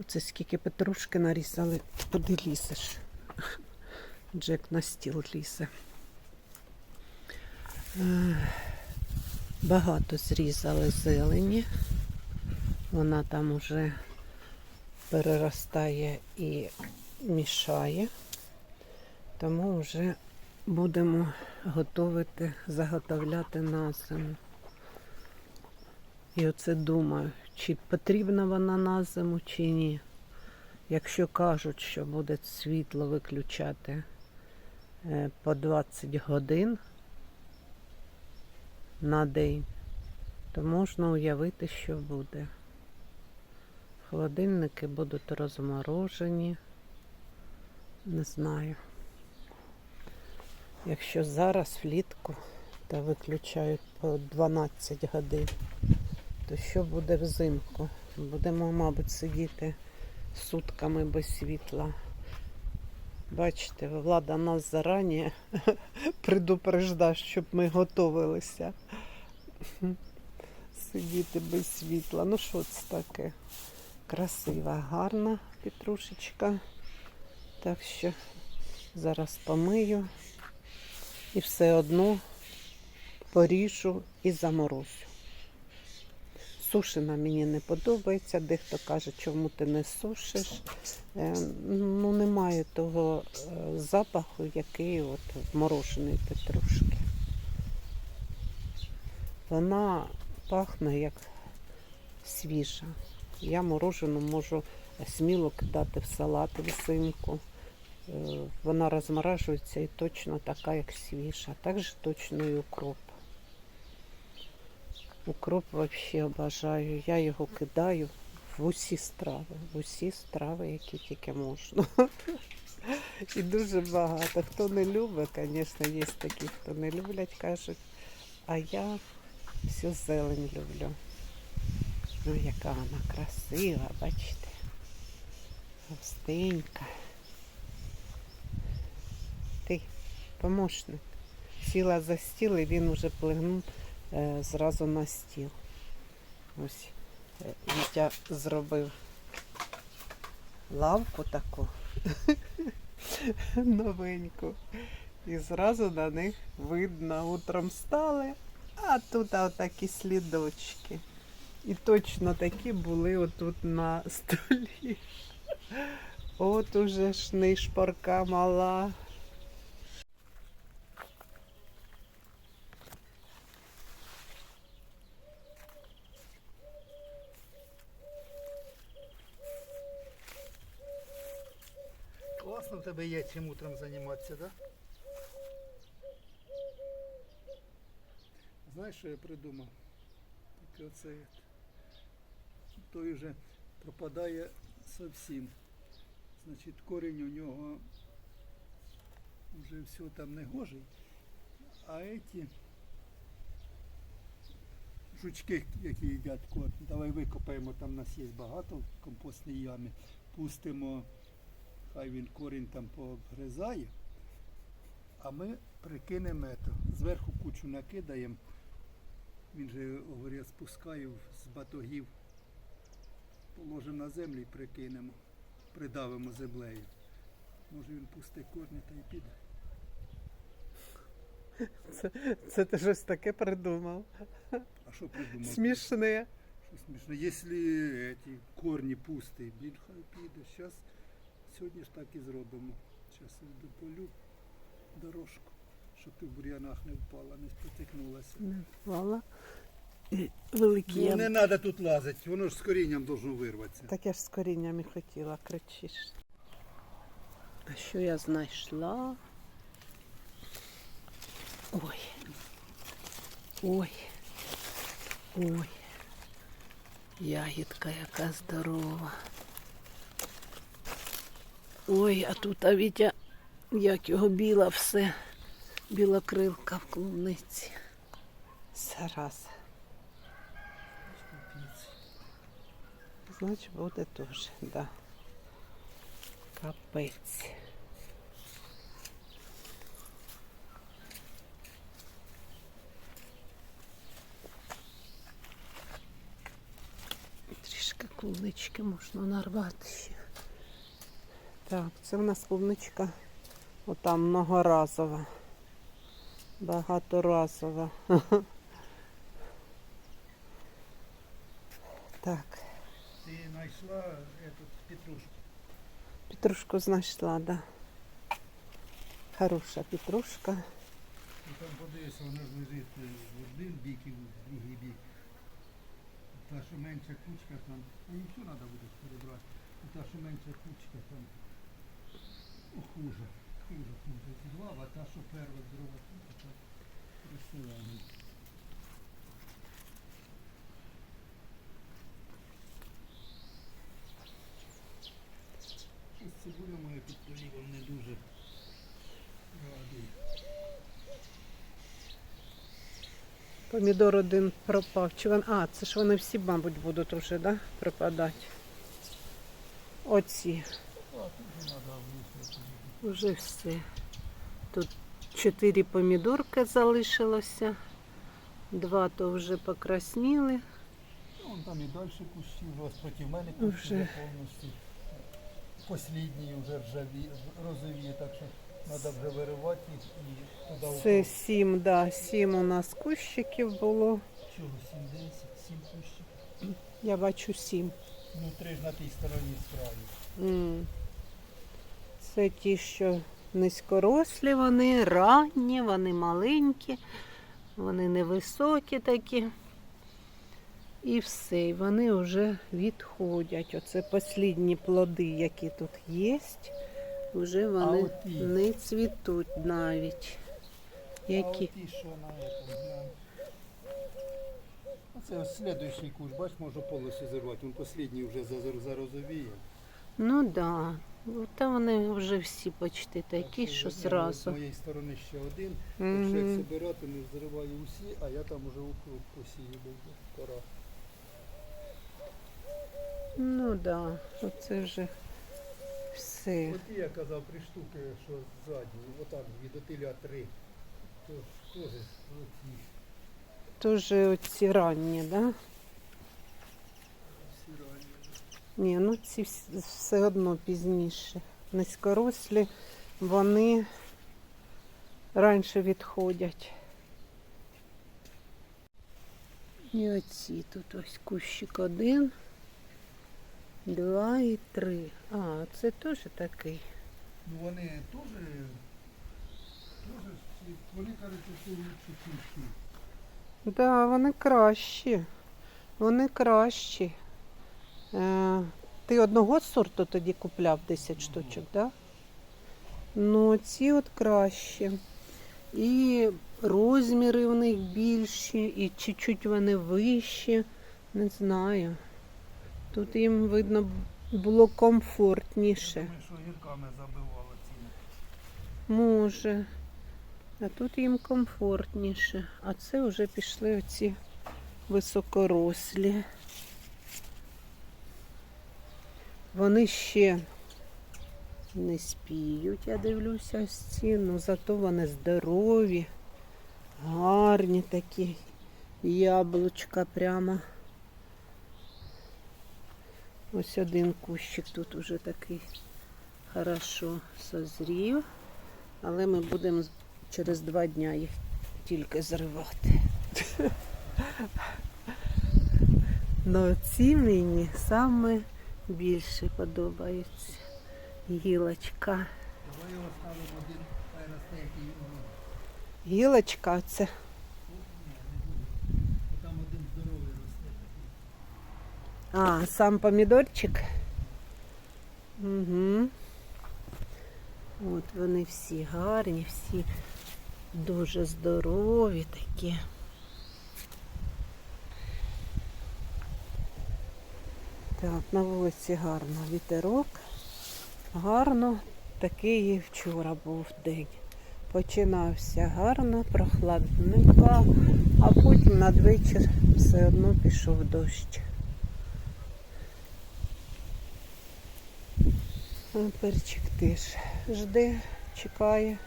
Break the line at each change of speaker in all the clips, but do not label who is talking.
Оце скільки петрушки нарізали, куди лізеш. Джек на стіл лізе. Е, Багато зрізали зелені. Вона там уже переростає і мішає. Тому вже будемо готувати, заготовляти на зиму. І оце думаю, чи потрібна вона на зиму, чи ні. Якщо кажуть, що буде світло виключати е, по 20 годин на день, то можна уявити, що буде. Холодильники будуть розморожені. Не знаю. Якщо зараз влітку та виключають по 12 годин, то що буде взимку? Будемо, мабуть, сидіти сутками без світла. Бачите, влада нас зарані предупреждає, щоб ми готувалися. Сидіти без світла. Ну що це таке? Красива, гарна петрушечка. Так що зараз помию і все одно поріжу і заморозю. Сушена мені не подобається. Дехто каже, чому ти не сушиш. Е, Ну, немає того е, запаху, який от в мороженої петрушки. Вона пахне як свіжа. Я морожену можу сміло кидати в салат взимку. Е, Вона розморажується і точно така, як свіжа. Також точно і укроп. Укроп взагалі обожаю. Я його кидаю в усі страви, в усі страви, які тільки можна. І дуже багато. Хто не любить, звісно, є такі, хто не люблять, кажуть, а я всю зелень люблю. Ну, яка вона красива, бачите. Густенька. Ти, помощник. Сіла за стіл і він уже плигнув зразу на стіл. Ось е, Вітя зробив лавку таку новеньку. І зразу на них видно, утром стали, а тут отакі слідочки. І точно такі були отут на столі. От уже ж шпарка мала.
Є чим утром займатися, да? Знаєш, що я придумав? Таке оце той вже пропадає зовсім. Значить, корінь у нього вже все там не гожий. А эти жучки, які їдять кот, давай викопаємо, там у нас є багато в компостній ямі, пустимо хай він корінь там пообгризає, а ми прикинемо ето, зверху кучу накидаємо, він же, говорю, я спускаю з батогів, положимо на землю і прикинемо, придавимо землею. Може він пустить корні та й піде.
Це, це ти щось таке придумав.
А що придумав?
Смішне.
Що смішно? Якщо ці корні пусті, він хай піде. Зараз, сьогодні ж так і зробимо. Зараз я йду полю дорожку, щоб ти в бур'янах не впала, не спотикнулася.
Не впала. Великі
Ну не треба тут лазити, воно ж з корінням должно вирватися.
Так я ж з коріннями хотіла, кричиш. А що я знайшла? Ой. Ой. Ой. Ягідка яка здорова. Ой, а тут а Вітя, як його біла все. Біла крилка в клубниці. Зараз. Значить, буде теж, да. Капець. Трішки клубнички можна нарвати ще. Так, це в нас клубничка отам многоразова. Багаторазова. Так,
Ти знайшла эту петрушку.
петрушку знайшла, да. Хороша петрушка.
І там подивися, вона ж лежить е, в один бік і в другий бік. Та, що менша кучка там, а їм все треба буде перебрати. Та, що менша кучка там ну, хуже. Хуже хуже зірвав, а та, що перша кучка, так красива. Щось цибуля моя під полівом не дуже радує.
Помідор один пропав. Чи вон... А, це ж вони всі, мабуть, будуть вже, да? Пропадати. Оці. Уже все. Тут чотири помідорки залишилося. Два то вже покрасніли.
Ну, Вон там і далі кущі, вже ось проти мене кущі повністю. Послідні вже ржаві, розові, так що треба вже виривати їх і туди
Це сім, да, сім у нас кущиків було.
Чого, 7-10, 7 кущів?
Я бачу сім.
Ну, три ж на тій стороні справі.
М. Це ті, що низькорослі, вони ранні, вони маленькі, вони невисокі такі. І все, і вони вже відходять. Оце останні плоди, які тут є. Вже вони
оті?
не цвітуть навіть.
А от ті, що на этом. Оце ось слідуючий кущ, бач, можу повністю зірвати. Він останній вже зарозовіє.
Ну так. Да. Та вони вже всі почти
Так
такі, що зразу.
З моєї сторони ще один. Якщо як збирати, не зриваю усі, а я там уже укроп посію, вже пора.
Ну так, да. оце вже все.
От я казав три штуки, що ззаді, отак від отиля три. То теж оці
Тоже оці ранні, да?
всі ранні.
Ні, ну ці все одно пізніше. Низькорослі, вони раніше відходять. І оці тут ось кущик один, два і три. А, це теж такий.
Ну вони теж, теж вони кажуть, що лучше кущі.
Да, вони кращі. Вони кращі. Е, ти одного сорту тоді купляв 10 штучок, да? Ну, ці от кращі. І розміри в них більші, і чуть-чуть вони вищі. Не знаю. Тут їм, видно, було комфортніше.
Думаю, що гірками забивало ціни.
Може. А тут їм комфортніше. А це вже пішли оці високорослі. Вони ще не спіють, я дивлюся ось ці, ну зато вони здорові, гарні такі. Яблучка прямо. Ось один кущик тут уже такий хорошо созрів. Але ми будемо через два дня їх тільки зривати. Ну ці мені саме більше подобаються. Гілочка. Гілочка це.
Там один здоровий росте.
А, сам помідорчик. Угу. От вони всі гарні, всі дуже здорові такі. Так, на вулиці гарно вітерок. Гарно, такий і вчора був день. Починався гарно, прохладненько, а потім надвечір все одно пішов дощ. Перчик теж жде, чекає.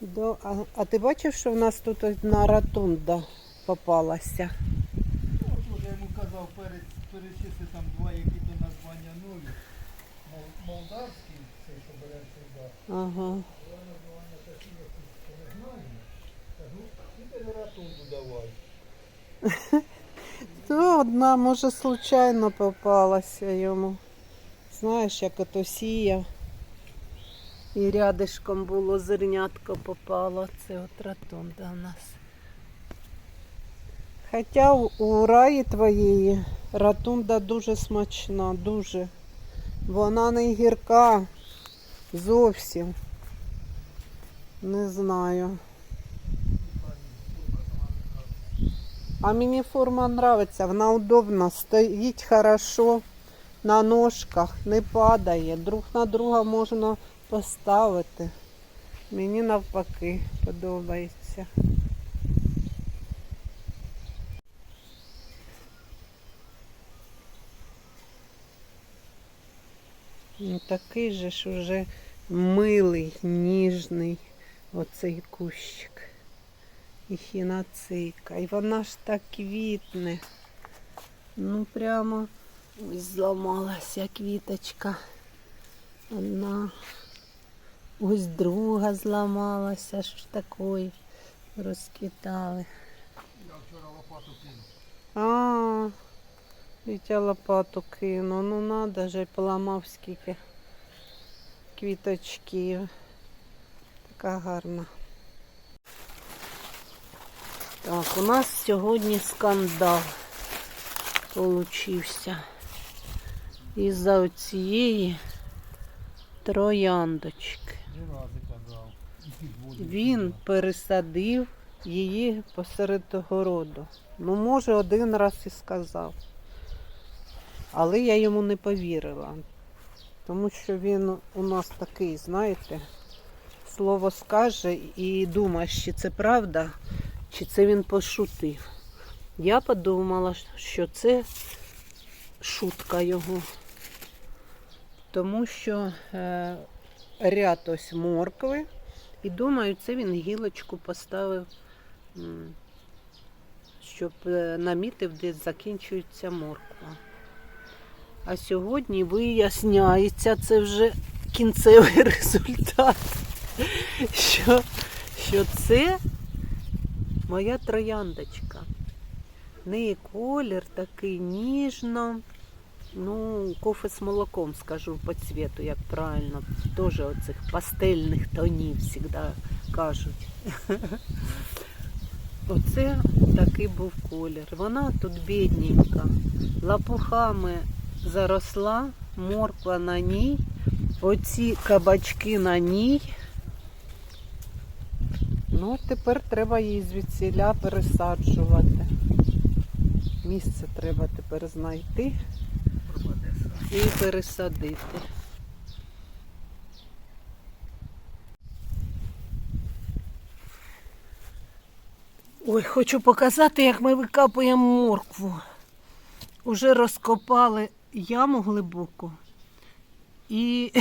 До... А, а ти бачив, що в нас тут одна ротунда попалася?
Я йому казав, перець перечисли там два які-то названня нові. Мол- Молдавський, цей, що бере сюди.
Ага.
Два названня такі, які не знаю. Кажу, і ротунду давай.
Ну, одна, може, случайно попалася йому. Знаєш, як ото сіяв. І рядишком було зернятко попало. Це от ротунда у нас. Хоча у- раї твоєї ротунда дуже смачна, дуже. Вона не гірка зовсім. Не знаю. А мені форма нравиться, вона удобна, стоїть хорошо на ножках, не падає, друг на друга можна поставити. Мені навпаки подобається. Ну, такий же ж уже милий, ніжний оцей кущик і хіноцейка. І вона ж так квітне. Ну прямо ось зламалася квіточка. Одна. Ось друга зламалася. Що ж такої розквітали.
Я вчора лопату кинув.
А, Вітя лопату кинув. Ну надо же, поламав скільки квіточків. Така гарна. Так, у нас сьогодні скандал получився. Із-за цієї трояндочки. Він пересадив її посеред городу. Ну, може, один раз і сказав. Але я йому не повірила. Тому що він у нас такий, знаєте, слово скаже і думаєш, чи це правда, чи це він пошутив. Я подумала, що це шутка його. Тому що е, ряд ось моркви. І думаю, це він гілочку поставив, щоб е, намітив, де закінчується морква. А сьогодні виясняється, це вже кінцевий результат, що, що це моя трояндочка. Неї колір такий ніжно, ну, кофе з молоком, скажу по цвету, як правильно. Теж оцих пастельних тонів завжди кажуть. Оце такий був колір. Вона тут бідненька, лапухами заросла, морква на ній, оці кабачки на ній. Ну, тепер треба її звідсіля пересаджувати. Місце треба тепер знайти і пересадити. Ой, хочу показати, як ми викапуємо моркву. Уже розкопали яму глибоку і,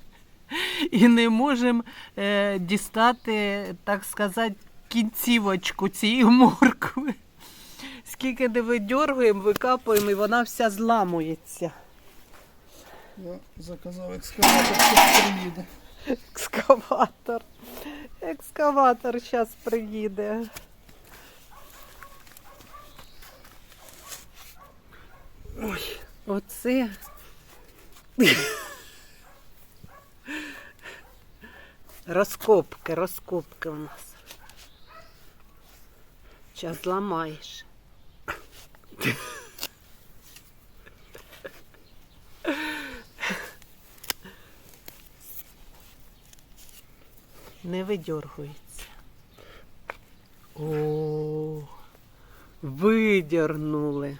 і не можемо е, дістати, так сказати, кінцівочку цієї моркви. Скільки не видьоргуємо, викапуємо, і вона вся зламується.
Я заказав екскаватор, що приїде.
Екскаватор. Екскаватор зараз приїде. Оце. Розкопки, розкопки у нас. Зараз зламаєш. Не видергується. О, видернули.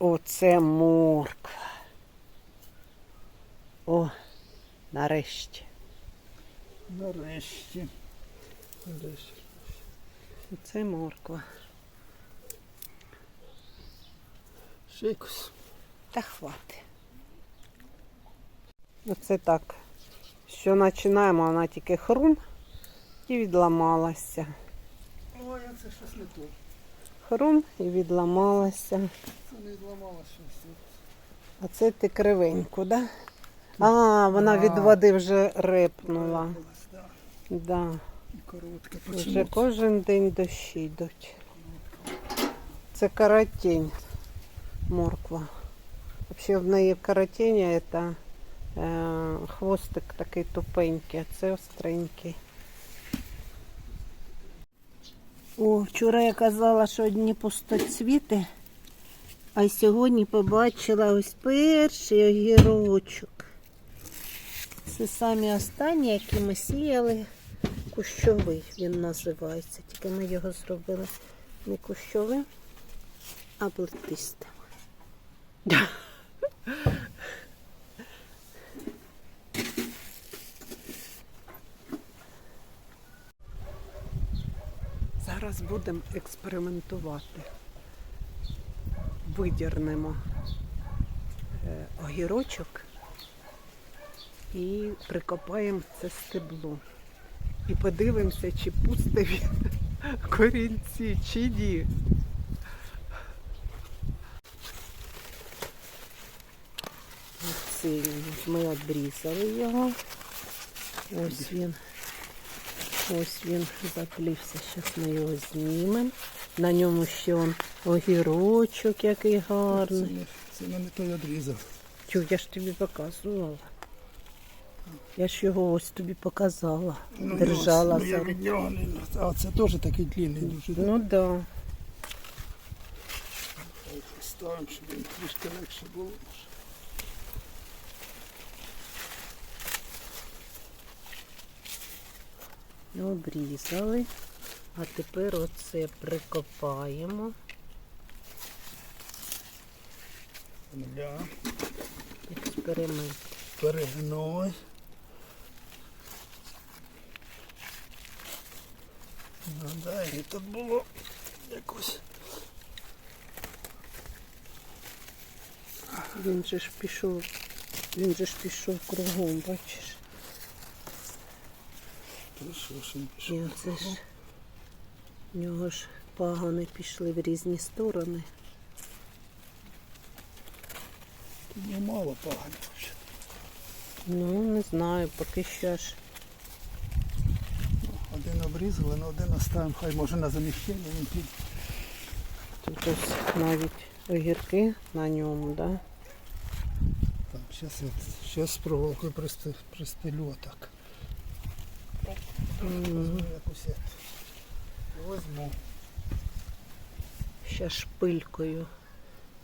Оце морква. О, нарешті.
Нарешті.
Це морква.
Шикус.
Та хвати. Оце так. Що починаємо, вона тільки хрум і відламалася.
Ой, це щось не то.
Хрум і відламалася.
Це не щось.
А це ти кривеньку, да? А, вона
А.
від води вже репнула.
Да.
Да.
І
Вже кожен день дощі йдуть. Це каратень, морква. Взагалі в неї каратіння це е, хвостик такий тупенький, а це остренький. О, вчора я казала, що одні пустоцвіти, а сьогодні побачила ось перший огірочок. Це самі останні, які ми сіяли. Кущовий він називається. Тільки ми його зробили не кущовим, а плетистим. Зараз будемо експериментувати. Видірнемо е, огірочок і прикопаємо це стебло. І подивимося, чи пусте він корінці, чи ні. Ми обрізали його. Ось він. Ось він заплівся. Зараз ми його знімемо. На ньому ще он огірочок який гарний.
не- це не той одрізав.
Чув, я ж тобі показувала. Я ж його ось тобі показала. Держала
Ну, я
за
від нього не... А це теж такий длинний дуже.
Ну так. Да.
Ставимо, щоб він трішки легше було.
Обрізали. А тепер оце прикопаємо.
Для
Експеримент.
перегной. Ну да, і тут було якось.
Він же ж пішов, він же ж пішов кругом, бачиш.
Ну, що ж він
І оце ж в нього ж пагони пішли в різні сторони.
Тут ну, мало погано.
Ну, не знаю, поки що ж.
Один обрізали, на один оставимо, хай може на заміщення він піде.
Тут ось навіть огірки на ньому, да?
Так, зараз присти- пристелю так.
М,
Якусь я возьму.
Ще шпилькою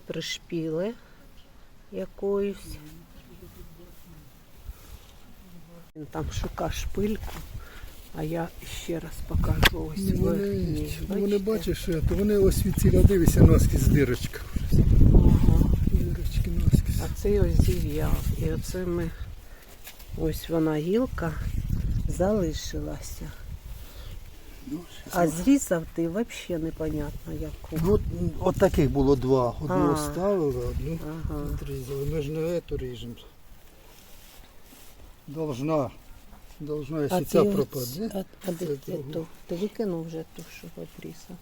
пришпіли якоюсь. Він там шукав шпильку, а я ще раз покажу ось
Ну, Вони,
верхній.
ну, вони бачиш, то вони ось від ціля дивися носки з дирочка.
Ага.
Дирочки носки.
А цей ось зів'яв. І оце ми ось вона гілка залишилася.
Ну,
А зрізав ти взагалі непонятно яку.
Ну, от таких було два. Одну
А.
оставили, одну
Ага.
відрізали. Ми ж не ету ріжемо. Должна. Должна, якщо ця
ось-
пропаде.
А, а де
це
ти ту? Ти викинув вже ту, що обрізав.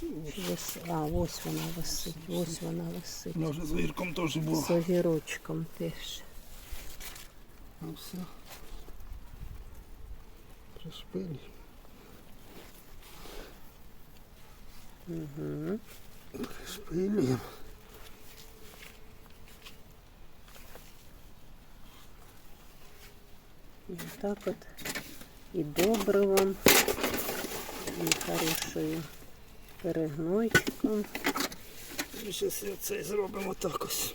Чи вис- А, ось вона висить, ось вона висить.
Може з вірком теж було.
З огірочком теж.
Ну все. Пришпилі.
Угу.
Пришпилюємо.
І так от. І добривом, і хорошою перегнойчиком.
І зараз цей зробимо так ось.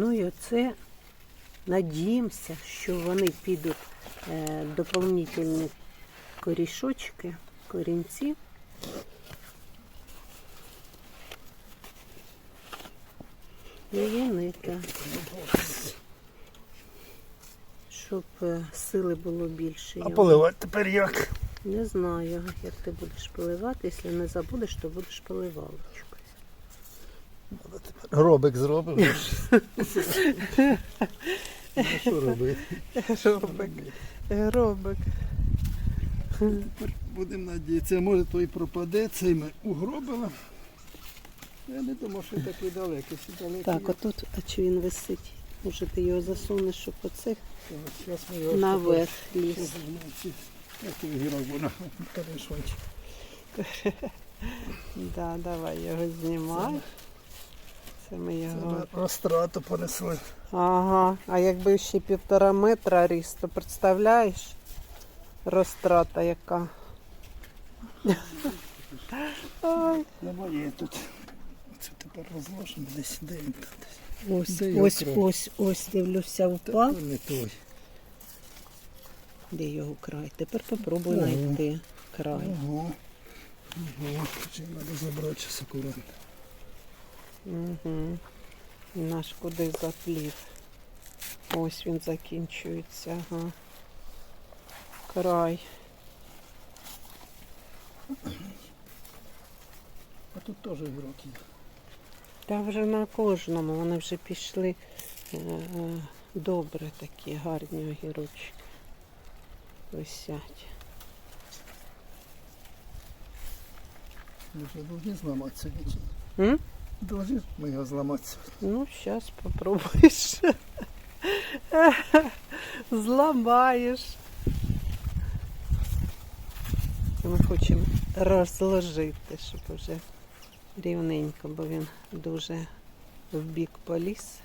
Ну і оце надіємося, що вони підуть е, доповнительні корішочки, корінці. І вони так, щоб е, сили було більше.
А поливати тепер як?
Не знаю, як ти будеш поливати. Якщо не забудеш, то будеш поливалочкою.
Робик зробив. Ну, що робити?
Робик. Робик.
Будемо надіятися, може той пропаде, цей ми угробили. Я не думав, що такий далекий. Всі далекі.
Так, отут, а чи він висить? Може ти його засунеш, щоб оцих
Зараз ми його
наверх ліз.
Який гірок вона перейшончик.
Да, давай його знімай. Це ми його.
Розтрату понесли.
Ага, а якби ще півтора метра ріс, то представляєш? Розтрата яка. Ой.
Немає тут. Це тепер розложимо десь, де він там десь.
Ось,
Де його
ось,
край?
ось, ось, дивлюся, впав.
то не той.
Де його край? Тепер попробуй
Ого.
знайти край.
Ого. Ого. Чи треба забрати акуратно.
Угу. Наш куди заплів. Ось він закінчується. Ага. Край.
А тут теж гірок є.
Та вже на кожному, вони вже пішли е, е, добре такі, гарні огірочки. Висять.
Вже повинні зламатися нічого. Должны ми його зламати.
Ну, зараз попробуєш. Зламаєш. Ми хочемо розложити, щоб вже рівненько, бо він дуже в бік поліз.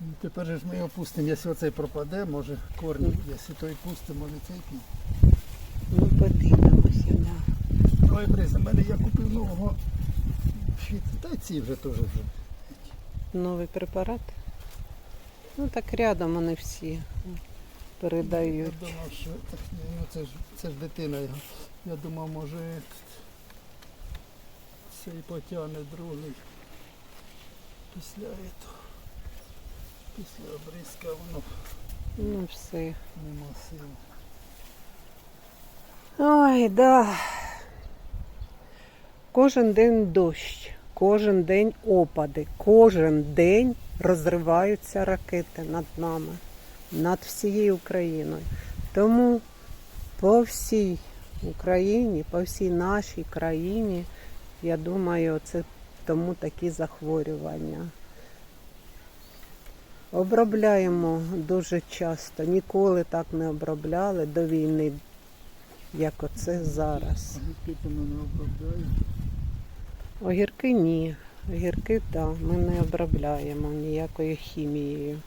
Ну, Тепер же ж ми його пустимо, якщо цей пропаде, може корні, якщо той пустимо, може цей піде.
Ну, подивимося, да.
Ой, Бриза, Ну, мене я купив нового. Та й ці вже теж вже.
Новий препарат. Ну так рядом вони всі передають.
Я думав, що так, ну, це, ж, це ж дитина його. Я думав, може цей потягне другий. Після этого. Після обрізка воно
Ну все.
нема сил.
Ой, да. Кожен день дощ, кожен день опади, кожен день розриваються ракети над нами, над всією Україною. Тому по всій Україні, по всій нашій країні, я думаю, це тому такі захворювання. Обробляємо дуже часто, ніколи так не обробляли до війни, як оце зараз.
Огірки то мене обробляє.
Огірки ні. Огірки так, ми не обробляємо ніякою хімією.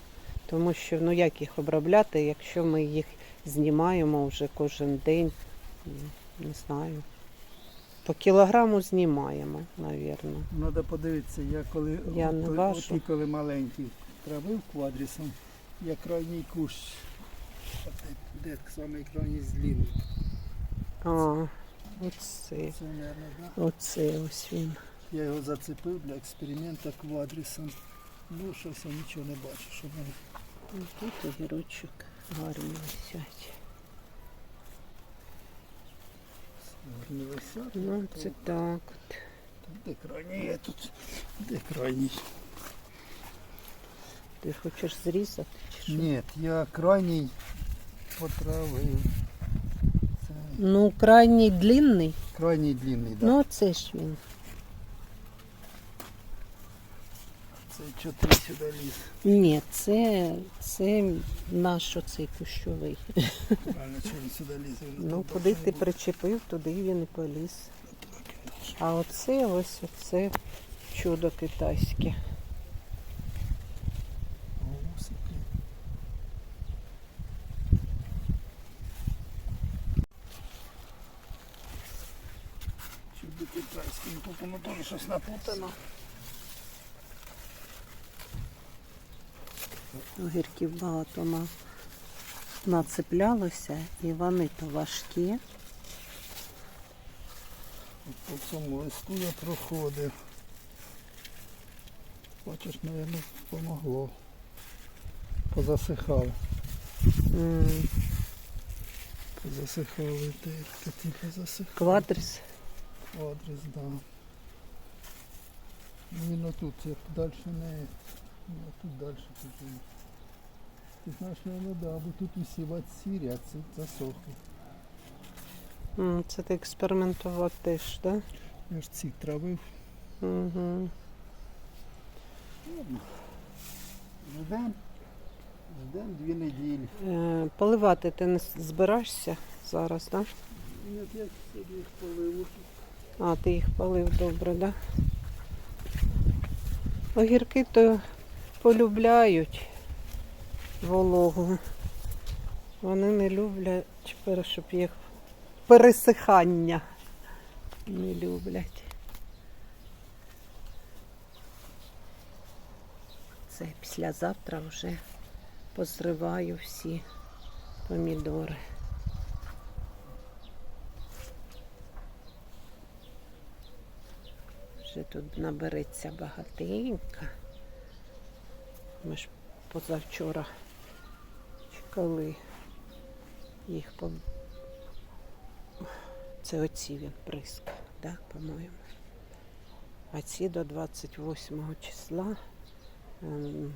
Тому що ну як їх обробляти, якщо ми їх знімаємо вже кожен день, не знаю. По кілограму знімаємо, навірно.
Треба подивитися, я коли
Я
от
не важу.
оті, коли маленький травив квадрісом, я крайній кущ. Де самий крайній злівий.
А, оце,
Це, мабуть, да?
оце ось він.
Я його зацепив для експерименту квадрісом. Ну, щось я нічого не бачу, щоб вони
Тут огірочок гарні висять.
не висять.
Ну, це так. от.
Де крайній є тут? Де крайній?
Ти хочеш зрізати чи що?
Ні, я крайній потравив.
Ну, крайній длинний.
крайній длинний, так. Да.
Ну, це ж він.
Це чотири сюди ліз.
Ні, це, це наш оцей кущовий.
Правильно, що він сюди лізе. він
Ну, куди ти причепив, туди він і поліз.
Должен.
А оце ось оце чудо китайське.
Чудо китайське, ну тут воно теж щось напутано.
Огірків багато на, нацеплялося, і вони то важкі.
От по цьому листу я проходив. Бачиш, мабуть, помогло. Позасихав.
М.
Засихали тепки, типу засихали.
Квадрис.
Адрес, да. Ну, Він отут, як далі не. Ну, тут далі тут. і- Ти знаєш, ну да, бо тут усі ватсірі, а це засохло.
М, Це ти експериментував теж, так? Да?
Я ж ці травив.
Угу.
Ждем. Ждем дві неділі.
Е, поливати ти не с- збираєшся зараз, так?
Ні, я сьогодні їх полив.
Да? А, ти їх полив добре, так? Да? Огірки то полюбляють вологу. Вони не люблять, щоб їх пересихання не люблять. Це післязавтра вже позриваю всі помідори. Вже тут набереться багатенько. Ми ж позавчора чи коли їх по... Це оці він прискав, да, по-моєму. А ці до 28 числа ем,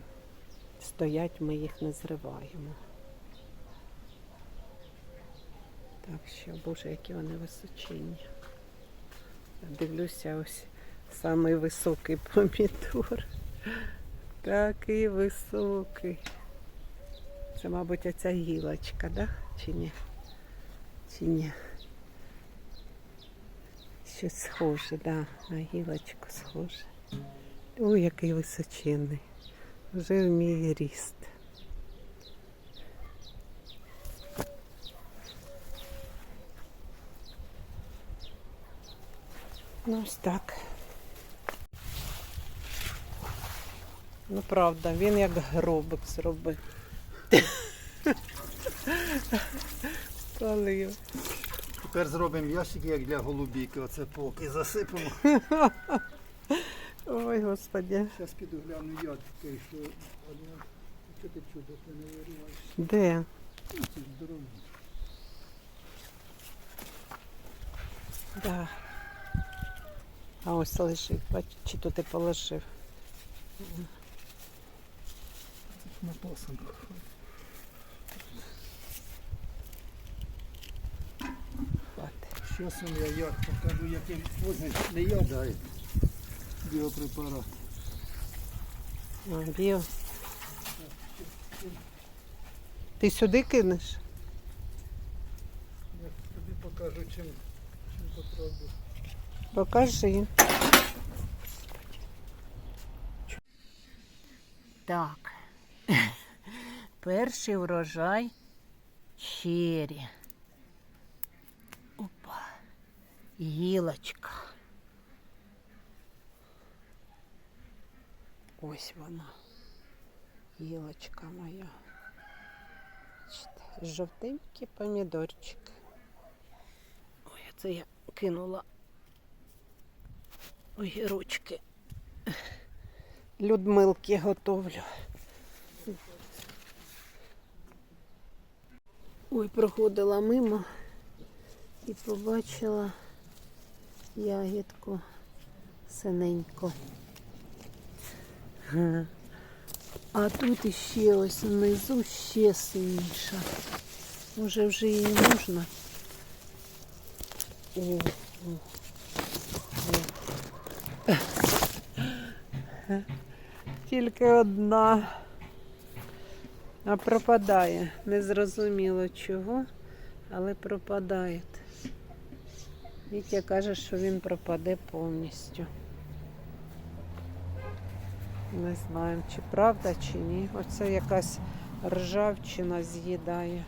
стоять, ми їх не зриваємо. Так що, боже, які вони височенні. Дивлюся, ось самий високий помідор. Такий високий. Це, мабуть, оця гілочка, да? Чи ні? Чи ні? Щось схоже, да, на гілочку схоже. Ой, який височенний. Вже в мій ріст. Ну, ось так. Ну, правда, він як гробик зробив. Палив.
Тепер зробимо ящики, як для голубіки. Оце поки засипемо.
Ой, господи.
Зараз піду гляну ядки, що одна. Що ти чудо, ти не вириваєш?
Де?
Ж.
Да. А ось лежить, бач, чи то ти положив.
На пасанках.
Хватить.
Зараз я яд покажу, який возить не а біопрепарат.
А, біо. Ти сюди кинеш?
Я тобі покажу, чим, чим попробую.
Покажи. Так. Перший урожай чері. Опа. Гілочка. Ось вона. Гілочка моя. Жовтенький помідорчик. Ой, це я кинула огірочки. Людмилки готовлю. Ой, проходила мимо і побачила ягідку синеньку. А тут іще ось внизу ще синіша. Може вже її можна? О, о. Тільки одна. А пропадає. Незрозуміло чого, але пропадає. Вітя каже, що він пропаде повністю. Не знаємо, чи правда, чи ні. Оце якась ржавчина з'їдає.